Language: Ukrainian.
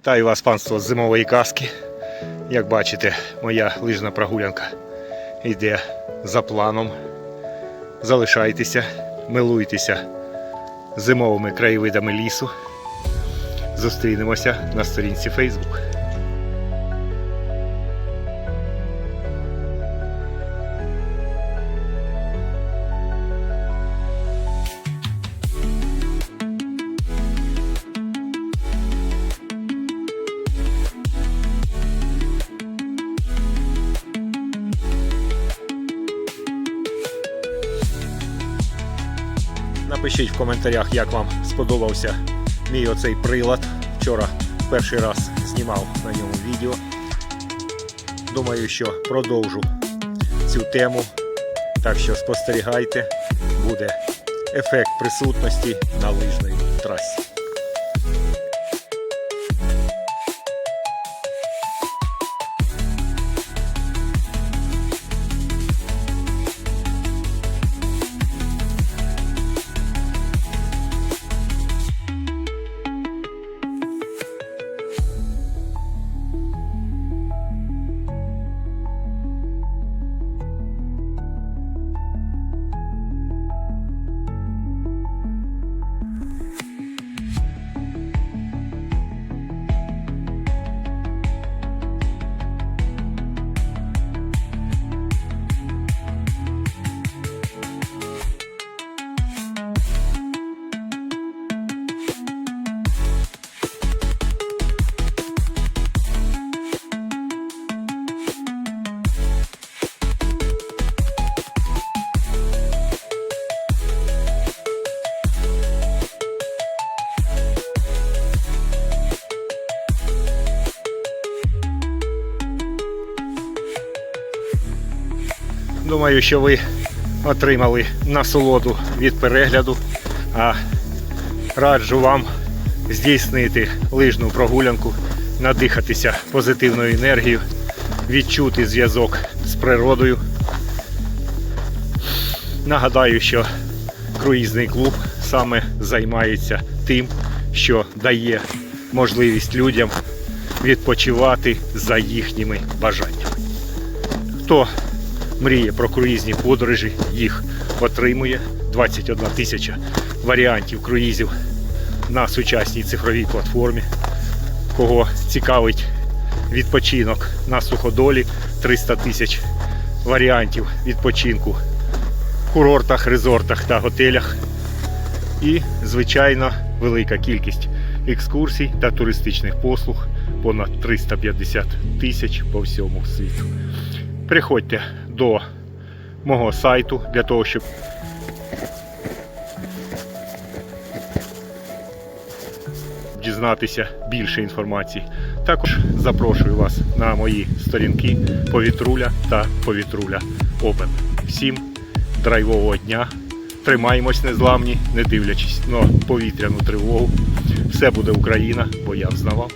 Вітаю вас, панство з зимової казки. Як бачите, моя лижна прогулянка йде за планом. Залишайтеся, милуйтеся зимовими краєвидами лісу. Зустрінемося на сторінці Facebook. Напишіть в коментарях, як вам сподобався мій оцей прилад. Вчора перший раз знімав на ньому відео. Думаю, що продовжу цю тему. Так що спостерігайте, буде ефект присутності на лижній трасі. Думаю, що ви отримали насолоду від перегляду. А раджу вам здійснити лижну прогулянку, надихатися позитивною енергією, відчути зв'язок з природою. Нагадаю, що круїзний клуб саме займається тим, що дає можливість людям відпочивати за їхніми бажаннями. Хто мріє про круїзні подорожі, їх отримує 21 тисяча варіантів круїзів на сучасній цифровій платформі. Кого цікавить відпочинок на суходолі, 300 тисяч варіантів відпочинку в курортах, резортах та готелях. І, звичайно, велика кількість екскурсій та туристичних послуг понад 350 тисяч по всьому світу. Приходьте до мого сайту для того, щоб дізнатися більше інформації. Також запрошую вас на мої сторінки Повітруля та Повітруля Open. Всім драйвового дня. Тримаємось незламні, не дивлячись на повітряну тривогу. Все буде Україна, бо я взнавав.